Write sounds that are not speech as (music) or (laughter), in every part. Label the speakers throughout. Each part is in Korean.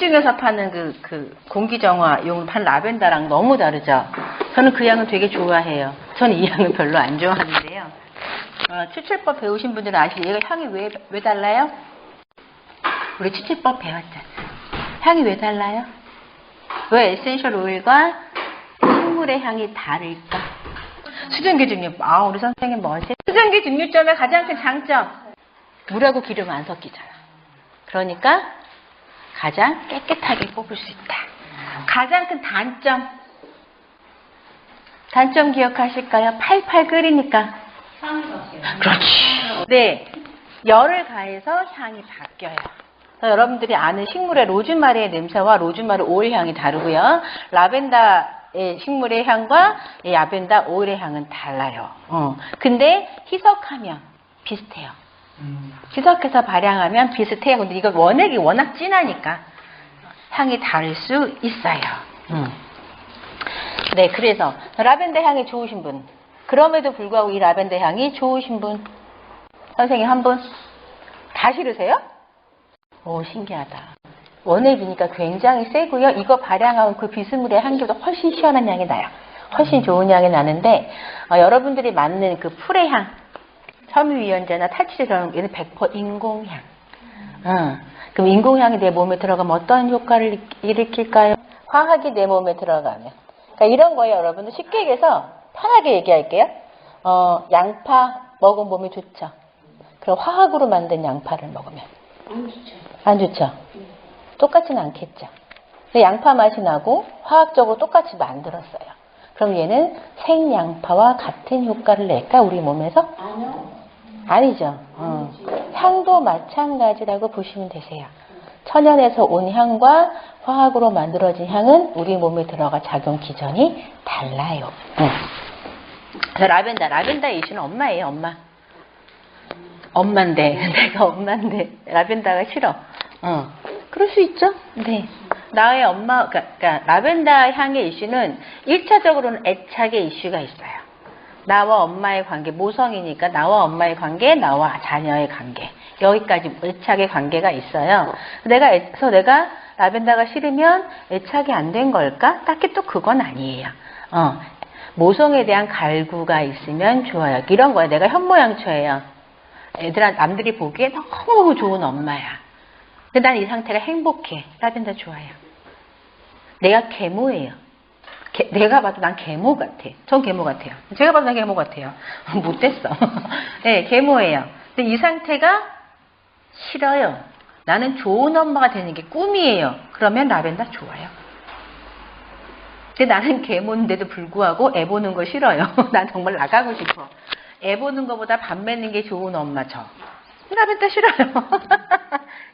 Speaker 1: 시중에서 파는 그, 그 공기정화 용 판 라벤더랑 너무 다르죠? 저는 그 향은 되게 좋아해요. 저는 이 향은 별로 안 좋아하는데요. 어, 추출법 배우신 분들은 아시죠? 얘가 향이 왜, 왜 달라요? 우리 추출법 배웠잖아. 향이 왜 달라요? 왜 에센셜 오일과 식물의 향이 다를까? 수증기 증류, 아, 우리 선생님 뭐지? 수증기 증류점의 가장 큰 장점. 물하고 기름 안 섞이잖아. 그러니까 가장 깨끗하게 뽑을 수 있다. 가장 큰 단점. 단점 기억하실까요? 팔팔 끓이니까. 그렇지. 네. 열을 가해서 향이 바뀌어요. 여러분들이 아는 식물의 로즈마리의 냄새와 로즈마리 오일 향이 다르고요. 라벤더의 식물의 향과 이 라벤더 오일의 향은 달라요. 어. 근데 희석하면 비슷해요. 희석해서 발향하면 비슷해요. 근데 이거 원액이 워낙 진하니까 향이 다를 수 있어요. 음. 네, 그래서 라벤더 향이 좋으신 분. 그럼에도 불구하고 이 라벤더 향이 좋으신 분. 선생님 한 분. 다 싫으세요? 오, 신기하다. 원액이니까 굉장히 세고요. 이거 발향하면 그 비스물의 향기보다 훨씬 시원한 향이 나요. 훨씬 좋은 향이 나는데 어, 여러분들이 맡는 그 풀의 향, 섬유유연제나 탈취제처럼 얘는 100% 인공향. 어, 그럼 인공향이 내 몸에 들어가면 어떤 효과를 일으킬까요? 화학이 내 몸에 들어가면. 그러니까 이런 거예요, 여러분들. 쉽게 얘기해서 편하게 얘기할게요. 어, 양파 먹으면 몸이 좋죠. 그럼 화학으로 만든 양파를 먹으면. 안 좋죠. 똑같지는 않겠죠. 양파 맛이 나고 화학적으로 똑같이 만들었어요. 그럼 얘는 생양파와 같은 효과를 낼까 우리 몸에서? 아니 죠. 어. 향도 마찬가지라고 보시면 되세요. 천연에서 온 향과 화학으로 만들어진 향은 우리 몸에 들어가 작용 기전이 달라요. 응. 그래서 라벤더, 라벤더 이슈는 엄마예요, 엄마. 엄만데, (laughs) 내가 엄만데, 라벤더가 싫어. 어. 그럴 수 있죠? 네. 나의 엄마, 그러니까, 그러니까 라벤더 향의 이슈는 1차적으로는 애착의 이슈가 있어요. 나와 엄마의 관계, 모성이니까 나와 엄마의 관계, 나와 자녀의 관계. 여기까지 애착의 관계가 있어요. 내가, 애- 그래서 내가 라벤더가 싫으면 애착이 안 된 걸까? 딱히 또 그건 아니에요. 어. 모성에 대한 갈구가 있으면 좋아요. 이런 거야. 내가 현모양처예요. 애들한 남들이 보기에 너무너무 좋은 엄마야. 근데 난 이 상태가 행복해. 라벤더 좋아요. 내가 계모예요. 개- 내가 봐도 난 계모 같아. 전 계모 같아요. 제가 봐도 난 계모 같아요. (laughs) 못됐어. (laughs) 네, 계모예요. 근데 이 상태가 싫어요. 나는 좋은 엄마가 되는 게 꿈이에요. 그러면 라벤더 좋아요. 근데 나는 계모인데도 불구하고 애 보는 거 싫어요. (laughs) 난 정말 나가고 싶어. 애 보는 것보다 밥 먹는 게 좋은 엄마 저. 라벤더 싫어요.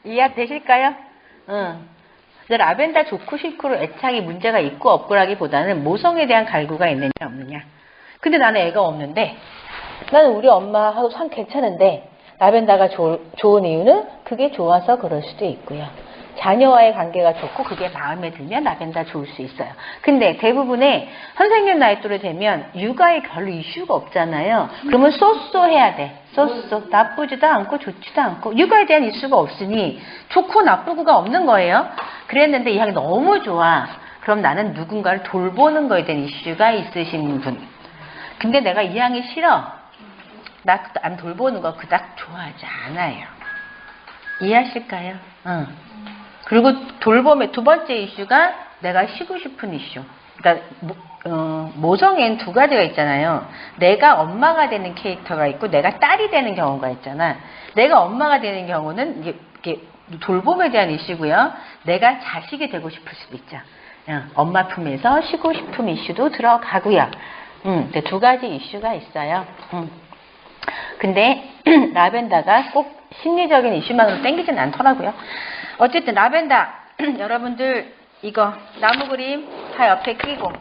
Speaker 1: 이해 되실까요? 응. 근데 라벤더 좋고 싫고로 애착이 문제가 있고 없고라기보다는 모성에 대한 갈구가 있느냐 없느냐. 근데 나는 애가 없는데 나는 우리 엄마하고 참 괜찮은데 라벤더가 좋, 좋은 이유는 그게 좋아서 그럴 수도 있고요. 자녀와의 관계가 좋고 그게 마음에 들면 라벤더 좋을 수 있어요. 근데 대부분의 선생님 나이 또래 되면 육아에 별로 이슈가 없잖아요. 그러면 쏘쏘 해야 돼. 쏘쏘. 나쁘지도 않고 좋지도 않고 육아에 대한 이슈가 없으니 좋고 나쁘고가 없는 거예요. 그랬는데 이 향이 너무 좋아. 그럼 나는 누군가를 돌보는 거에 대한 이슈가 있으신 분. 근데 내가 이 향이 싫어. 나 안 돌보는 거 그닥 좋아하지 않아요. 이해하실까요? 응. 그리고 돌봄의 두 번째 이슈가 내가 쉬고 싶은 이슈. 그러니까 모, 어, 모성엔 두 가지가 있잖아요. 내가 엄마가 되는 캐릭터가 있고 내가 딸이 되는 경우가 있잖아. 내가 엄마가 되는 경우는 이게, 이게 돌봄에 대한 이슈고요. 내가 자식이 되고 싶을 수도 있죠. 어, 엄마 품에서 쉬고 싶은 이슈도 들어가고요. 음, 근데 두 가지 이슈가 있어요. 음. 근데 (clears throat) 라벤더가 꼭 심리적인 이슈만으로 땡기진 않더라고요. 어쨌든 라벤더 (clears throat) 여러분들 이거 나무 그림 다 옆에 끼고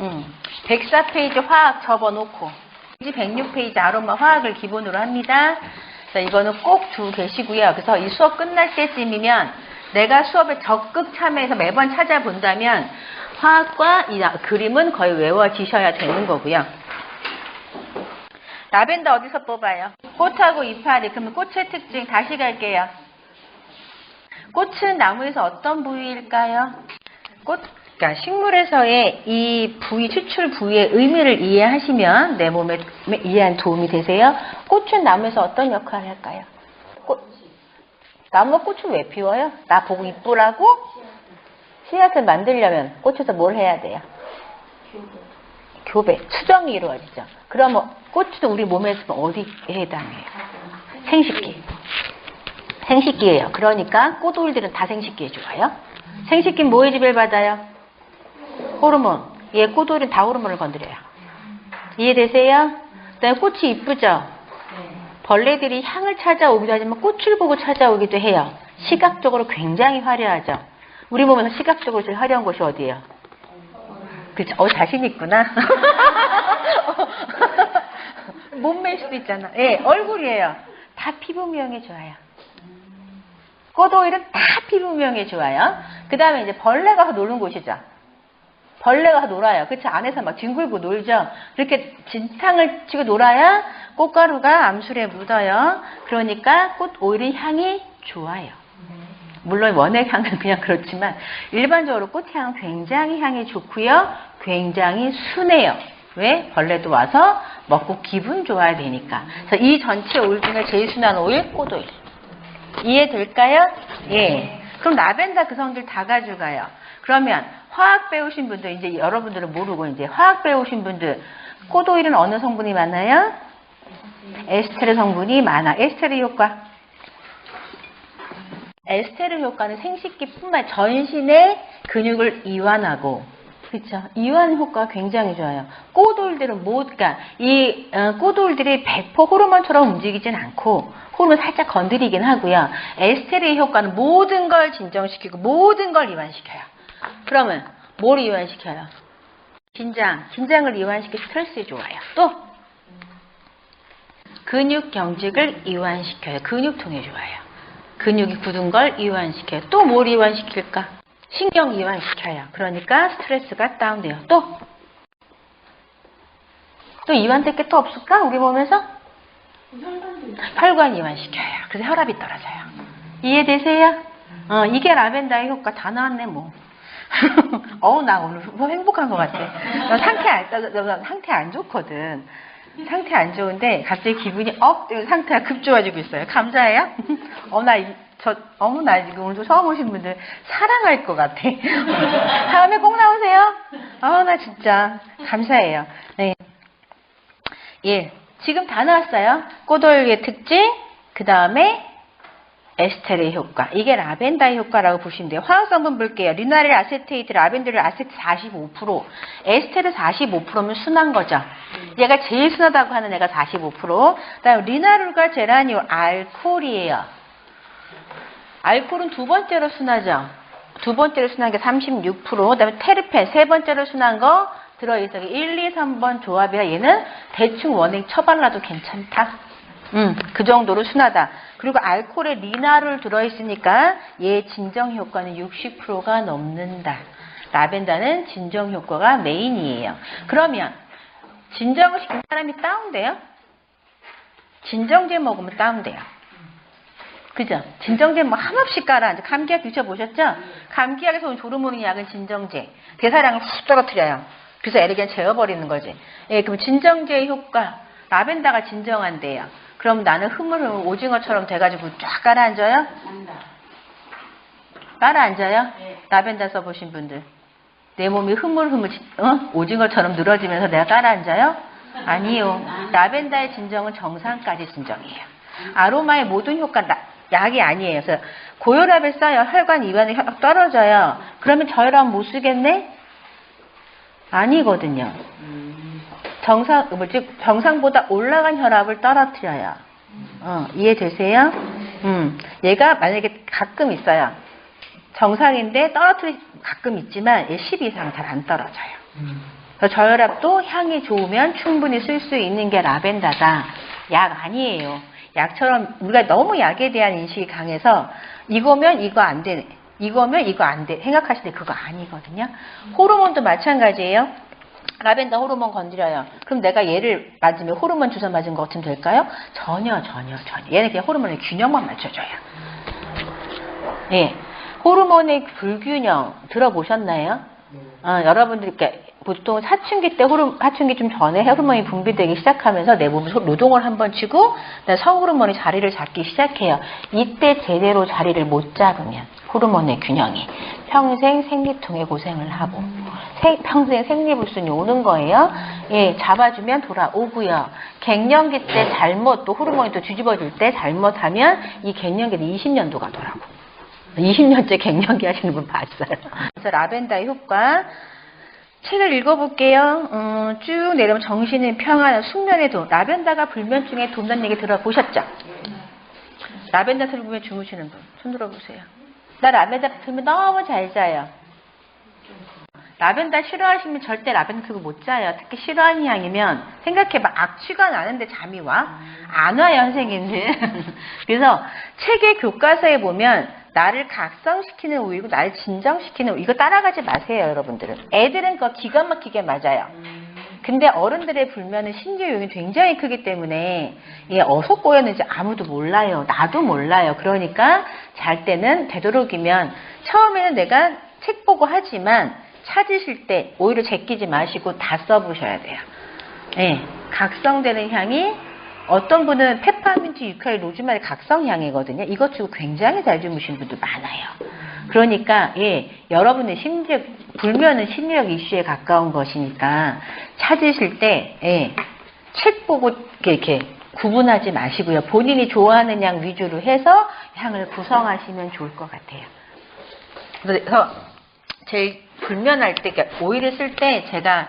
Speaker 1: 음, 104페이지 화학 접어놓고 106페이지 아로마 화학을 기본으로 합니다. 그래서 이거는 꼭 두고 계시고요. 그래서 이 수업 끝날 때쯤이면 내가 수업에 적극 참여해서 매번 찾아본다면 화학과 이 나- 그림은 거의 외워지셔야 되는 거고요. 라벤더 어디서 뽑아요? 꽃하고 이파리. 그러면 꽃의 특징 다시 갈게요. 꽃은 나무에서 어떤 부위일까요? 꽃, 그러니까 식물에서의 이 부위, 추출 부위의 의미를 이해하시면 내 몸에 이해한 도움이 되세요. 꽃은 나무에서 어떤 역할을 할까요? 꽃, 나무가 꽃을 왜 피워요? 나 보고 이쁘라고? 씨앗을 만들려면 꽃에서 뭘 해야 돼요? 교배, 수정이 이루어지죠. 그러면 꽃도 우리 몸에서 어디에 해당해요? 생식기. 생식기예요. 그러니까 꽃오일들은 다 생식기에 좋아요. 생식기 뭐의 지배를 받아요? 호르몬. 예, 꽃오일은 다 호르몬을 건드려요. 이해되세요? 그다음에 꽃이 이쁘죠? 벌레들이 향을 찾아오기도 하지만 꽃을 보고 찾아오기도 해요. 시각적으로 굉장히 화려하죠. 우리 몸에서 시각적으로 제일 화려한 곳이 어디예요? 그쵸? 어, 자신 있구나. (laughs) 몸매일 수도 있잖아. 예, 얼굴이에요. 다 피부 미용에 좋아요. 꽃오일은 다 피부 미용에 좋아요. 그 다음에 이제 벌레가 가서 노는 곳이죠. 벌레가 놀아요. 그치? 안에서 막 뒹굴고 놀죠. 그렇게 진탕을 치고 놀아야 꽃가루가 암술에 묻어요. 그러니까 꽃 오일은 향이 좋아요. 물론 원액 향은 그냥 그렇지만 일반적으로 꽃향은 굉장히 향이 좋고요. 굉장히 순해요. 왜? 벌레도 와서 먹고 기분 좋아야 되니까. 그래서 이 전체 오일 중에 제일 순한 오일 꽃오일. 이해될까요? 예. 그럼 라벤더 그 성질 다 가져가요. 그러면 화학 배우신 분들 이제 여러분들은 모르고 이제 화학 배우신 분들 꽃오일은 어느 성분이 많아요? 에스테르 성분이 많아. 에스테르 효과. 에스테르 효과는 생식기뿐만 전신의 근육을 이완하고 그렇죠. 이완 효과가 굉장히 좋아요. 꽃올들은 못, 그러니까 이 어, 꽃올들이 100% 호르몬처럼 움직이진 않고 호르몬 살짝 건드리긴 하고요. 에스테르의 효과는 모든 걸 진정시키고 모든 걸 이완시켜요. 그러면 뭘 이완시켜요? 긴장, 긴장을 이완시켜 스트레스에 좋아요. 또 근육 경직을 이완시켜요. 근육통에 좋아요. 근육이 굳은 걸 이완시켜요. 또 뭘 이완시킬까? 신경 이완시켜요. 그러니까 스트레스가 다운돼요. 또? 또 이완될 게 또 없을까? 우리 몸에서? 혈관 이완시켜요. 그래서 혈압이 떨어져요. 이해되세요? 어, 이게 라벤더의 효과 다 나왔네, 뭐. (laughs) 어우, 나 오늘 뭐 행복한 것 같아. 나 상태 상태 안 좋거든. 상태 안 좋은데 갑자기 기분이 업, 상태가 급 좋아지고 있어요. 감사해요? (laughs) 어, 나, 이- 저, 어머, 나 지금 오늘 처음 오신 분들 사랑할 것 같아. (laughs) 다음에 꼭 나오세요. 아, 나 진짜 감사해요. 네. 예. 지금 다 나왔어요. 꽃올의 특징, 그 다음에 에스테르의 효과. 이게 라벤더의 효과라고 보시면 돼요. 화학성분 볼게요. 리나릴 아세테이트, 라벤더릴 아세트 45%, 에스테르 45%면 순한 거죠. 얘가 제일 순하다고 하는 애가 45%. 그다음 리나룰과 제라니올 알코올이에요. 알코올은 두 번째로 순하죠. 두 번째로 순한 게 36%, 그다음에 테르펜 세 번째로 순한 거 들어있어. 1, 2, 3번 조합이라 얘는 대충 원액 처발라도 괜찮다. 음, 그 정도로 순하다. 그리고 알코올에 리나를 들어있으니까 얘 진정 효과는 60%가 넘는다. 라벤더는 진정 효과가 메인이에요. 그러면 진정을 시킨 사람이 다운돼요? 진정제 먹으면 다운돼요. 그죠? 진정제 뭐 한없이 깔아. 이제 감기약 드셔보셨죠? 감기약에서 온 조르모닌 약은 진정제. 대사량을 훅 떨어뜨려요. 그래서 그냥 재워버리는 거지. 예, 그럼 진정제의 효과. 라벤더가 진정한대요. 그럼 나는 흐물흐물 오징어처럼 돼가지고 쫙 깔아앉아요? 깔아앉아요? 라벤더 써보신 분들. 내 몸이 흐물흐물 어? 오징어처럼 늘어지면서 내가 깔아앉아요? 아니요. 라벤더의 진정은 정상까지 진정이에요. 아로마의 모든 효과 나- 약이 아니에요. 그래서 고혈압에 써요. 혈관 이완이 혈- 떨어져요. 그러면 저혈압 못 쓰겠네? 아니거든요. 정상 뭐지 정상보다 올라간 혈압을 떨어뜨려요. 어, 이해되세요? 음, 얘가 만약에 가끔 있어요. 정상인데 떨어뜨리 가끔 있지만 얘 10 이상 잘 안 떨어져요. 저혈압도 향이 좋으면 충분히 쓸 수 있는 게 라벤더다. 약 아니에요. 약처럼 우리가 너무 약에 대한 인식이 강해서 이거면 이거 안 돼. 이거면 이거 안 돼. 생각하시는데 그거 아니거든요. 호르몬도 마찬가지예요. 라벤더 호르몬 건드려요. 그럼 내가 얘를 맞으면 호르몬 주사 맞은 것 같으면 될까요? 전혀 전혀 전혀. 얘는 그냥 호르몬의 균형만 맞춰줘요. 예. 호르몬의 불균형 들어보셨나요? 어, 여러분들 이렇게 보통 사춘기 때 호르 사춘기 좀 전에 호르몬이 분비되기 시작하면서 내 몸이 노동을 한 번 치고 그다음에 성호르몬이 자리를 잡기 시작해요. 이때 제대로 자리를 못 잡으면 호르몬의 균형이 평생 생리통에 고생을 하고 생- 평생 생리불순이 오는 거예요. 예, 잡아주면 돌아오고요. 갱년기 때 잘못 또 호르몬이 또 뒤집어질 때 잘못하면 이 갱년기는 20년도 가더라고. 20년째 갱년기 하시는 분 봤어요. 그래서 라벤더의 효과 책을 읽어볼게요. 음, 쭉 내려오면 정신의 평안, 숙면의 도 라벤더가 불면증에 돕는 얘기 들어보셨죠? 라벤더 들으면 주무시는 분, 손 들어보세요. 나 라벤더 들으면 너무 잘 자요. 라벤더 싫어하시면 절대 라벤더 들고 못 자요. 특히 싫어하는 향이면 생각해봐. 악취가 나는데 잠이 와? 안 와요, 선생님들. (laughs) 그래서 책의 교과서에 보면 나를 각성시키는 우유고 나를 진정시키는 우유. 이거 따라가지 마세요, 여러분들은. 애들은 그거 기가 막히게 맞아요. 근데 어른들의 불면은 신체 요인이 굉장히 크기 때문에 이게 어디서 꼬였는지 아무도 몰라요. 나도 몰라요. 그러니까 잘 때는 되도록이면 처음에는 내가 책 보고 하지만 찾으실 때 오히려 제끼지 마시고 다 써보셔야 돼요. 예, 각성되는 향이 어떤 분은 페퍼민트, 유카리, 로즈마리 각성 향이거든요. 이것 주고 굉장히 잘 주무신 분도 많아요. 그러니까 예, 여러분의 심리적 불면은 심리적 이슈에 가까운 것이니까 찾으실 때 예, 책 보고 이렇게, 이렇게 구분하지 마시고요. 본인이 좋아하는 향 위주로 해서 향을 구성하시면 좋을 것 같아요. 그래서 제일 불면할 때, 그러니까 오일을 쓸 때 제가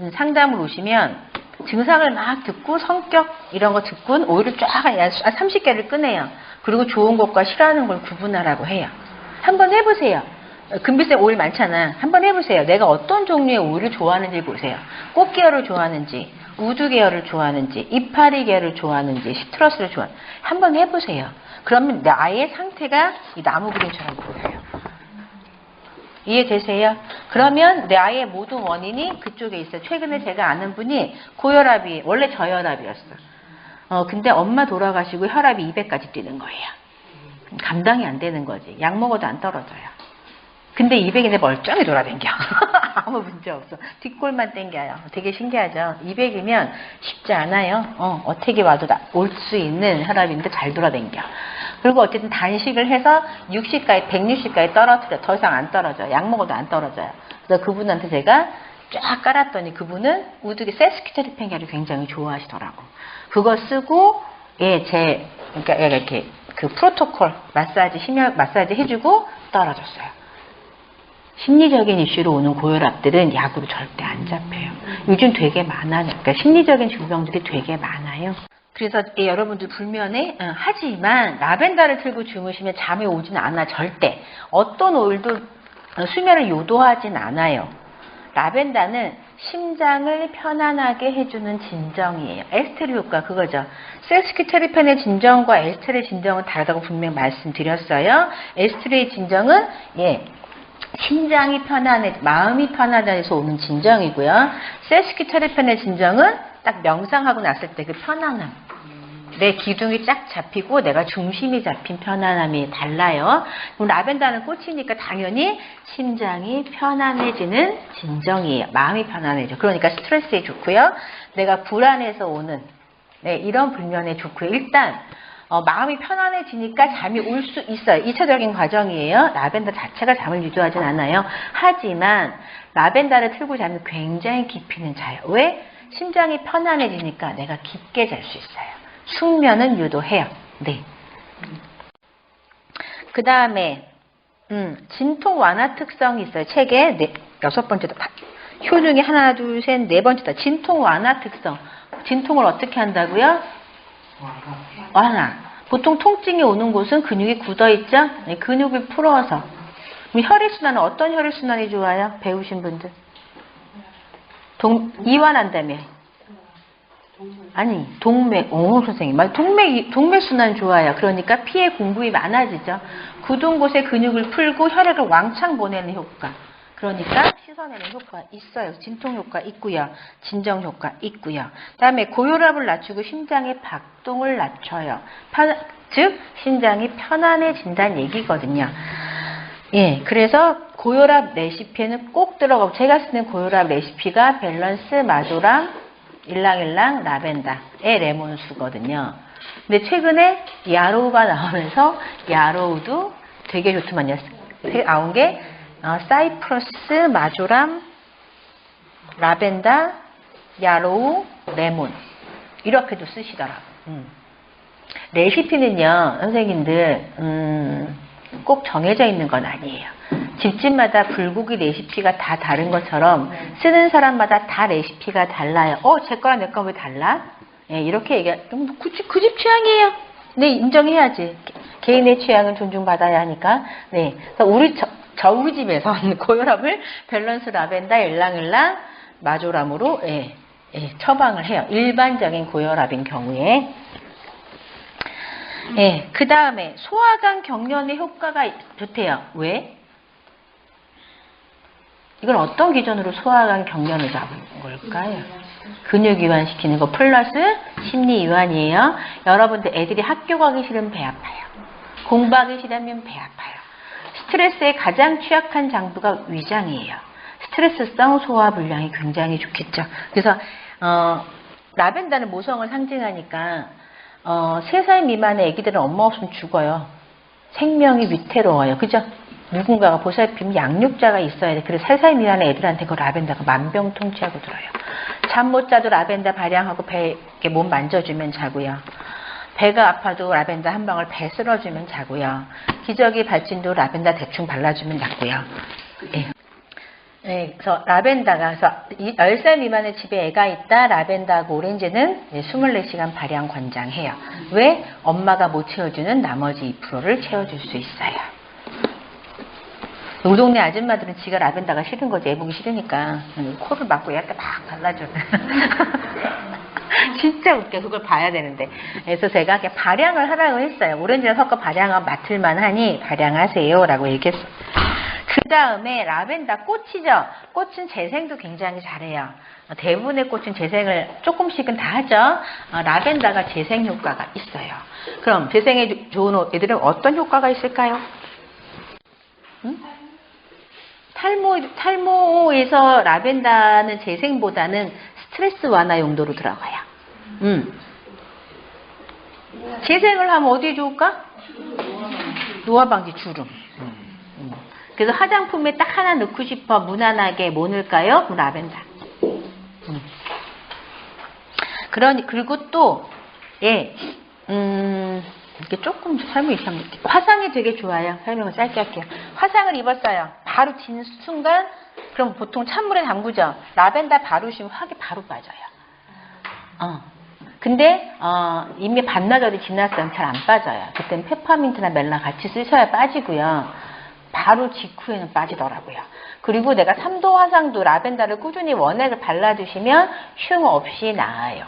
Speaker 1: 음, 상담을 오시면 증상을 막 듣고 성격 이런 거 듣고는 오일을 쫙한 30개를 꺼내요. 그리고 좋은 것과 싫어하는 걸 구분하라고 해요. 한번 해보세요. 금비쌤 오일 많잖아. 한번 해보세요. 내가 어떤 종류의 오일을 좋아하는지 보세요. 꽃 계열을 좋아하는지, 우두 계열을 좋아하는지, 이파리 계열을 좋아하는지, 시트러스를 좋아하는지 한번 해보세요. 그러면 나의 상태가 이 나무 그림처럼 보여요. 이해되세요? 그러면 내 아이의 모든 원인이 그쪽에 있어요. 최근에 제가 아는 분이 고혈압이 원래 저혈압이었어. 어 근데 엄마 돌아가시고 혈압이 200까지 뛰는 거예요. 감당이 안 되는 거지. 약 먹어도 안 떨어져요. 근데 200인데 멀쩡히 돌아댕겨. (laughs) 아무 문제 없어. 뒷골만 땡겨요. 되게 신기하죠? 200이면 쉽지 않아요. 어, 어떻게 와도 올 수 있는 혈압인데 잘 돌아댕겨. 그리고 어쨌든 단식을 해서 60까지, 160까지 떨어뜨려. 더 이상 안 떨어져. 약 먹어도 안 떨어져요. 그래서 그분한테 제가 쫙 깔았더니 그분은 우드기 세스키테르펜기를 굉장히 좋아하시더라고. 그거 쓰고, 예, 제, 그러니까 이렇게 그 프로토콜 마사지, 심혈 마사지 해주고 떨어졌어요. 심리적인 이슈로 오는 고혈압들은 약으로 절대 안 잡혀요. 요즘 되게 많아요. 그러니까 심리적인 질병들이 되게 많아요. 그래서 예, 여러분들 불면에 어, 하지만 라벤더를 틀고 주무시면 잠이 오진 않아 절대. 어떤 오일도 어, 수면을 요도하진 않아요. 라벤더는 심장을 편안하게 해주는 진정이에요. 에스테르 효과 그거죠. 세스키테르펜의 진정과 에스테르 진정은 다르다고 분명히 말씀드렸어요. 에스테르의 진정은 예 심장이 편안해, 마음이 편안해서 오는 진정이고요. 세스키테르펜의 진정은 딱 명상하고 났을 때 그 편안함. 내 기둥이 쫙 잡히고 내가 중심이 잡힌 편안함이 달라요. 그럼 라벤더는 꽃이니까 당연히 심장이 편안해지는 진정이에요. 마음이 편안해져. 그러니까 스트레스에 좋고요. 내가 불안해서 오는 네, 이런 불면에 좋고요. 일단 어, 마음이 편안해지니까 잠이 올 수 있어요. 2차적인 과정이에요. 라벤더 자체가 잠을 유도하진 않아요. 하지만 라벤더를 틀고 자면 굉장히 깊이는 자요. 왜? 심장이 편안해지니까 내가 깊게 잘 수 있어요. 숙면은 유도해요. 네. 그 다음에 음, 진통 완화 특성이 있어요. 책에 네, 여섯 번째다. 효능이 하나, 둘, 셋, 네 번째다. 진통 완화 특성. 진통을 어떻게 한다고요? 완화. 보통 통증이 오는 곳은 근육이 굳어 있죠? 네, 근육을 풀어서. 혈액순환은 어떤 혈액순환이 좋아요? 배우신 분들. 동, 이완한다며. 아니, 동맥, 오, 선생님. 말 동맥, 동맥 순환 좋아요. 그러니까 피의 공급이 많아지죠. 굳은 곳에 근육을 풀고 혈액을 왕창 보내는 효과. 그러니까 씻어내는 효과 있어요. 진통 효과 있고요. 진정 효과 있고요. 다음에 고혈압을 낮추고 심장의 박동을 낮춰요. 편, 즉 심장이 편안해진다는 얘기거든요. 예, 그래서 고혈압 레시피에는 꼭 들어가고 제가 쓰는 고혈압 레시피가 밸런스, 마조랑, 일랑일랑, 라벤다의 레몬수거든요. 근데 최근에 야로우가 나오면서 야로우도 되게 좋더만요. 나온 게 어, 사이프러스, 마조람, 라벤더, 야로우, 레몬 이렇게도 쓰시더라고요. 음. 레시피는요, 선생님들 음, 꼭 정해져 있는 건 아니에요. 집집마다 불고기 레시피가 다 다른 것처럼 쓰는 사람마다 다 레시피가 달라요. 어, 제 거랑 내거왜 달라? 예, 이렇게 얘기하, 그집 취향이에요. 네, 인정해야지. 개인의 취향은 존중받아야 하니까. 네. 우리, 저, 저 우리 집에선 (laughs) 고혈압을 밸런스 라벤더 일랑일랑 마조람으로, 예, 예, 처방을 해요. 일반적인 고혈압인 경우에. 예, 그 다음에 소화관 경련의 효과가 좋대요. 왜? 이건 어떤 기준으로 소화관 경련을 잡은 걸까요? 근육 이완시키는 거 플러스 심리 이완이에요. 여러분들 애들이 학교 가기 싫으면 배 아파요. 공부하기 싫으면 배 아파요. 스트레스에 가장 취약한 장부가 위장이에요. 스트레스성 소화 불량이 굉장히 좋겠죠. 그래서 어, 라벤더는 모성을 상징하니까 어, 3살 미만의 아기들은 엄마 없으면 죽어요. 생명이 위태로워요. 그죠? 누군가가 보살피면 양육자가 있어야 돼. 그래서 3살 미만의 애들한테 그 라벤더가 만병통치하고 들어요. 잠 못 자도 라벤더 발향하고 배, 이렇게 몸 만져주면 자고요. 배가 아파도 라벤더 한 방울 배 쓸어주면 자고요. 기저귀 발진도 라벤더 대충 발라주면 낫고요. 예. 네, 그래서 라벤더가 그래서 10살 미만의 집에 애가 있다. 라벤더하고 오렌지는 24시간 발향 권장해요. 왜? 엄마가 못 채워주는 나머지 2%를 채워줄 수 있어요. 우리 동네 아줌마들은 지가 라벤더가 싫은 거지. 애 보기 싫으니까 코를 막고 얘한테 막 발라줘. (laughs) 진짜 웃겨. 그걸 봐야 되는데. 그래서 제가 그냥 발향을 하라고 했어요. 오렌지랑 섞어 발향하면 맡을만 하니 발향하세요. 라고 얘기했어요. 그 다음에 라벤더 꽃이죠. 꽃은 재생도 굉장히 잘해요. 대부분의 꽃은 재생을 조금씩은 다 하죠. 어, 라벤더가 재생 효과가 있어요. 그럼 재생에 좋은 애들은 어떤 효과가 있을까요? 응? 탈모, 탈모에서 라벤더는 재생보다는 스트레스 완화 용도로 들어가요. 음. 재생을 하면 어디에 좋을까? 노화 방지 주름. 음. 그래서 화장품에 딱 하나 넣고 싶어 무난하게 뭐 넣을까요? 그 라벤더. 음. 그러니 그리고 또 예, 음, 이렇게 조금 설명 이상 화상이 되게 좋아요. 설명을 짧게 할게요. 화상을 입었어요. 바로 진 순간 그럼 보통 찬물에 담그죠. 라벤더 바르시면 확이 바로 빠져요. 어. 근데 어, 이미 반나절이 지났으면 잘 안 빠져요. 그때는 페퍼민트나 멜라 같이 쓰셔야 빠지고요. 바로 직후에는 빠지더라고요. 그리고 내가 3도 화상도 라벤더를 꾸준히 원액을 발라주시면 흉 없이 나아요.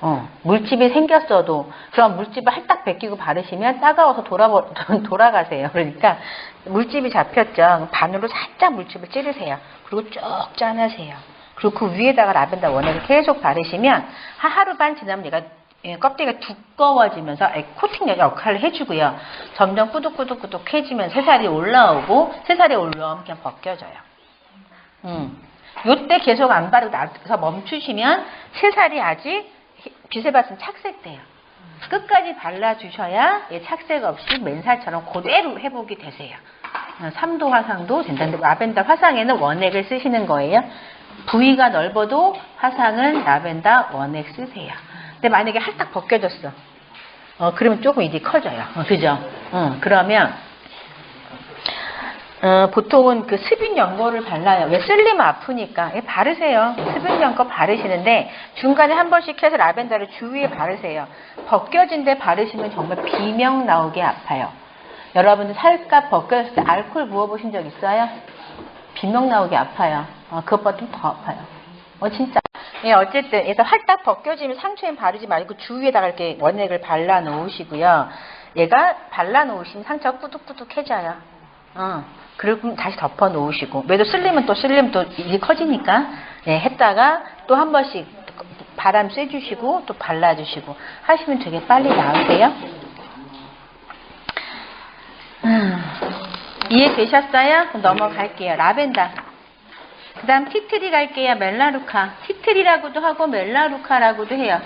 Speaker 1: 어, 물집이 생겼어도 그럼 물집을 할딱 벗기고 바르시면 따가워서 돌아버, (laughs) 돌아가세요. 그러니까 물집이 잡혔죠. 바늘로 살짝 물집을 찌르세요. 그리고 쭉 짜내세요. 그리고 그 위에다가 라벤더 원액을 계속 바르시면 하루 반 지나면 얘가 예, 껍데기가 두꺼워지면서 코팅 역할을 해주고요. 점점 꾸덕꾸덕꾸덕해지면 새살이 올라오고 새살이 올라오면 그냥 벗겨져요. 음. 요때 계속 안 바르고 나서 멈추시면 새살이 아직 빛에 봤으면 착색돼요. 끝까지 발라주셔야 착색 없이 맨살처럼 그대로 회복이 되세요. 3도 화상도 된다는데 라벤더 화상에는 원액을 쓰시는 거예요. 부위가 넓어도 화상은 라벤더 원액 쓰세요. 근데 만약에 할딱 벗겨졌어. 어, 그러면 조금 이제 커져요. 어, 그죠? 어, 그러면 어, 보통은 그 습인 연고를 발라요. 왜 쓸리면 아프니까. 예, 바르세요. 습인 연고 바르시는데 중간에 한 번씩 해서 라벤더를 주위에 바르세요. 벗겨진 데 바르시면 정말 비명 나오게 아파요. 여러분들 살갗 벗겨졌을 때 알코올 부어보신 적 있어요? 비명 나오게 아파요. 어, 그것보다 좀 더 아파요. 어, 진짜. 예, 어쨌든, 그래서 활딱 벗겨지면 상처에 바르지 말고 주위에다가 이렇게 원액을 발라 놓으시고요. 얘가 발라 놓으시면 상처가 꾸덕꾸덕해져요. 어, 그리고 다시 덮어 놓으시고. 매도 쓸리면 또 쓸리면 또 일이 커지니까, 예, 했다가 또 한 번씩 바람 쐬주시고 또 발라주시고 하시면 되게 빨리 나으세요. 음. 이해되셨어요? 그럼 넘어갈게요. 라벤더. 그 다음 티트리 갈게요. 멜라루카. 티트리라고도 하고 멜라루카라고도 해요.